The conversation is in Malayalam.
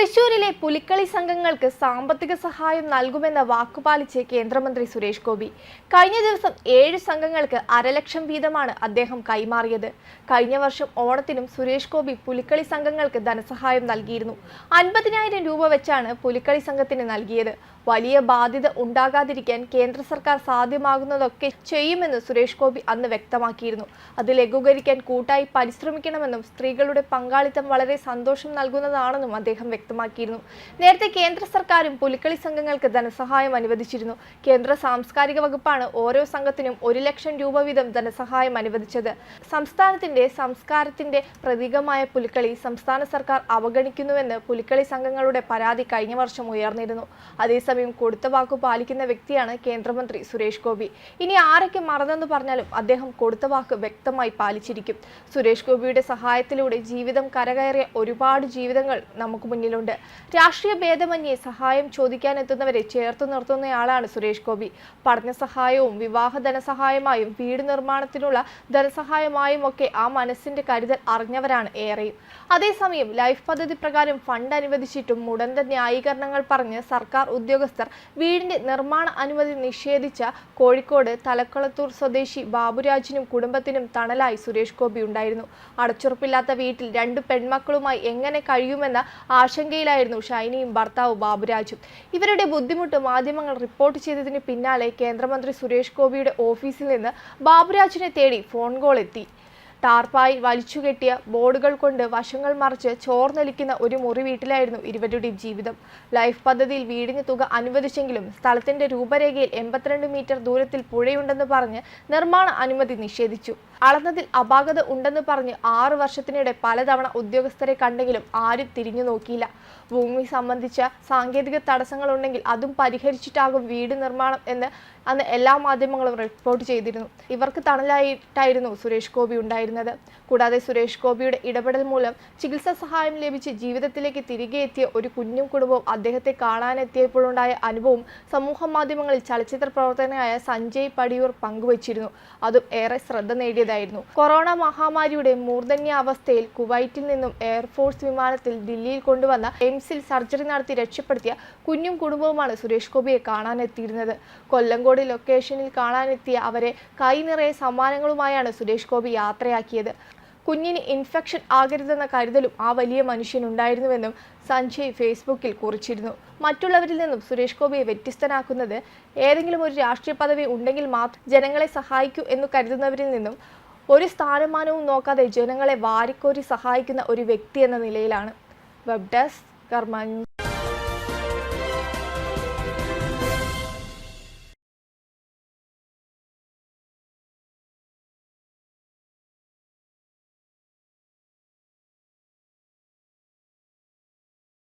തൃശൂരിലെ പുലിക്കളി സംഘങ്ങൾക്ക് സാമ്പത്തിക സഹായം നൽകുമെന്ന വാക്കുപാലിച്ച് കേന്ദ്രമന്ത്രി സുരേഷ് ഗോപി. കഴിഞ്ഞ ദിവസം ഏഴ് സംഘങ്ങൾക്ക് അരലക്ഷം വീതമാണ് അദ്ദേഹം കൈമാറിയത്. കഴിഞ്ഞ വർഷം ഓണത്തിനും സുരേഷ് ഗോപി പുലിക്കളി സംഘങ്ങൾക്ക് ധനസഹായം നൽകിയിരുന്നു. അൻപതിനായിരം രൂപ വെച്ചാണ് പുലിക്കളി സംഘത്തിന് നൽകിയത്. വലിയ ബാധ്യത ഉണ്ടാകാതിരിക്കാൻ കേന്ദ്ര സർക്കാർ സാധ്യമാകുന്നതൊക്കെ ചെയ്യുമെന്ന് സുരേഷ് ഗോപി അന്ന് വ്യക്തമാക്കിയിരുന്നു. അത് ലഘൂകരിക്കാൻ കൂട്ടായി പരിശ്രമിക്കണമെന്നും സ്ത്രീകളുടെ പങ്കാളിത്തം വളരെ സന്തോഷം നൽകുന്നതാണെന്നും അദ്ദേഹം വ്യക്തമാക്കിയിരുന്നു. നേരത്തെ കേന്ദ്ര സർക്കാരും പുലിക്കളി സംഘങ്ങൾക്ക് ധനസഹായം അനുവദിച്ചിരുന്നു. കേന്ദ്ര സാംസ്കാരിക വകുപ്പാണ് ഓരോ സംഘത്തിനും ഒരു ലക്ഷം രൂപ വീതം ധനസഹായം അനുവദിച്ചത്. സംസ്ഥാനത്തിന്റെ സംസ്കാരത്തിന്റെ പ്രതീകമായ പുലിക്കളി സംസ്ഥാന സർക്കാർ അവഗണിക്കുന്നുവെന്ന് പുലിക്കളി സംഘങ്ങളുടെ പരാതി കഴിഞ്ഞ വർഷം ഉയർന്നിരുന്നു. അതേസമയം കൊടുത്ത വാക്കു പാലിക്കുന്ന വ്യക്തിയാണ് കേന്ദ്രമന്ത്രി സുരേഷ് ഗോപി. ഇനി ആരൊക്കെ മറന്നെന്ന് പറഞ്ഞാലും അദ്ദേഹം കൊടുത്ത വാക്ക് വ്യക്തമായി പാലിച്ചിരിക്കും. സുരേഷ് ഗോപിയുടെ സഹായത്തിലൂടെ ജീവിതം കരകയറിയ ഒരുപാട് ജീവിതങ്ങൾ നമുക്ക് മുന്നിലുണ്ട്. രാഷ്ട്രീയ ഭേദമന്യേ സഹായം ചോദിക്കാനെത്തുന്നവരെ ചേർത്ത് നിർത്തുന്നയാളാണ് സുരേഷ് ഗോപി. പഠന സഹായവും വിവാഹ ധനസഹായമായും വീട് നിർമ്മാണത്തിനുള്ള ധനസഹായമായും ഒക്കെ ആ മനസ്സിന്റെ കരുതൽ അറിഞ്ഞവരാണ് ഏറെയും. അതേസമയം ലൈഫ് പദ്ധതി പ്രകാരം ഫണ്ട് അനുവദിച്ചിട്ടും മുടന്ത ന്യായീകരണങ്ങൾ പറഞ്ഞ് സർക്കാർ ഉദ്യോഗസ്ഥർ വീടിന്റെ നിർമ്മാണ അനുമതി നിഷേധിച്ച കോഴിക്കോട് തലക്കുളത്തൂർ സ്വദേശി ബാബുരാജിനും കുടുംബത്തിനും തണലായി സുരേഷ് ഗോപി ഉണ്ടായിരുന്നു. അടച്ചുറപ്പില്ലാത്ത വീട്ടിൽ രണ്ട് പെൺമക്കളുമായി എങ്ങനെ കഴിയുമെന്ന ആശങ്കയിലായിരുന്നു ഷൈനിയും ഭർത്താവ് ബാബുരാജും. ഇവരുടെ ബുദ്ധിമുട്ട് മാധ്യമങ്ങൾ റിപ്പോർട്ട് ചെയ്തതിന് പിന്നാലെ കേന്ദ്രമന്ത്രി സുരേഷ് ഗോപിയുടെ ഓഫീസിൽ നിന്ന് ബാബുരാജിനെ തേടി ഫോൺ കോൾ എത്തി. ടാർപ്പായി വലിച്ചുകെട്ടിയ ബോർഡുകൾ കൊണ്ട് വശങ്ങൾ മറിച്ച് ചോർന്നൊലിക്കുന്ന ഒരു മുറി വീട്ടിലായിരുന്നു ഇരുവരുടെയും ജീവിതം. ലൈഫ് പദ്ധതിയിൽ വീടിന് തുക അനുവദിച്ചെങ്കിലും സ്ഥലത്തിന്റെ രൂപരേഖയിൽ എൺപത്തിരണ്ട് മീറ്റർ ദൂരത്തിൽ പുഴയുണ്ടെന്ന് പറഞ്ഞ് നിർമ്മാണ അനുമതി നിഷേധിച്ചു. അളന്നതിൽ അപാകത ഉണ്ടെന്ന് പറഞ്ഞ് ആറു വർഷത്തിനിടെ പലതവണ ഉദ്യോഗസ്ഥരെ കണ്ടെങ്കിലും ആരും തിരിഞ്ഞു നോക്കിയില്ല. ഭൂമി സംബന്ധിച്ച സാങ്കേതിക തടസ്സങ്ങളുണ്ടെങ്കിൽ അതും പരിഹരിച്ചിട്ടാകും വീട് നിർമ്മാണം എന്ന് അന്ന് എല്ലാ മാധ്യമങ്ങളും റിപ്പോർട്ട് ചെയ്തിരുന്നു. ഇവർക്ക് തണലായിട്ടായിരുന്നു സുരേഷ് ഗോപി ഉണ്ടായിരുന്നത്. കൂടാതെ സുരേഷ് ഗോപിയുടെ ഇടപെടൽ മൂലം ചികിത്സാ സഹായം ലഭിച്ച് ജീവിതത്തിലേക്ക് തിരികെ എത്തിയ ഒരു കുഞ്ഞും കുടുംബവും അദ്ദേഹത്തെ കാണാനെത്തിയപ്പോഴുണ്ടായ അനുഭവം സമൂഹ മാധ്യമങ്ങളിൽ ചലച്ചിത്ര പ്രവർത്തകനായ സഞ്ജയ് പടിയൂർ പങ്കുവച്ചിരുന്നു. അതും ഏറെ ശ്രദ്ധ നേടിയതായിരുന്നു. കൊറോണ മഹാമാരിയുടെ മൂർധന്യാവസ്ഥയിൽ കുവൈറ്റിൽ നിന്നും എയർഫോഴ്സ് വിമാനത്തിൽ ദില്ലിയിൽ കൊണ്ടുവന്ന എയിംസിൽ സർജറി നടത്തി രക്ഷപ്പെടുത്തിയ കുഞ്ഞും കുടുംബവുമാണ് സുരേഷ് ഗോപിയെ കാണാനെത്തിയിരുന്നത്. കൊല്ലങ്കോട് ലൊക്കേഷനിൽ കാണാനെത്തിയ അവരെ കൈ നിറയെ സമ്മാനങ്ങളുമായാണ് സുരേഷ് ഗോപി യാത്രയാക്കിയത്. കുഞ്ഞിന് ഇൻഫെക്ഷൻ ആകരുതെന്ന കരുതലും ആ വലിയ മനുഷ്യനുണ്ടായിരുന്നുവെന്നും സഞ്ജയ് ഫേസ്ബുക്കിൽ കുറിച്ചിരുന്നു. മറ്റുള്ളവരിൽ നിന്നും സുരേഷ് ഗോപിയെ വ്യത്യസ്തനാക്കുന്നത് ഏതെങ്കിലും ഒരു രാഷ്ട്രീയ പദവി ഉണ്ടെങ്കിൽ മാത്രം ജനങ്ങളെ സഹായിക്കൂ എന്ന് കരുതുന്നവരിൽ നിന്നും ഒരു സ്ഥാനമാനവും നോക്കാതെ ജനങ്ങളെ വാരിക്കോരി സഹായിക്കുന്ന ഒരു വ്യക്തി എന്ന നിലയിലാണ്. Web desk news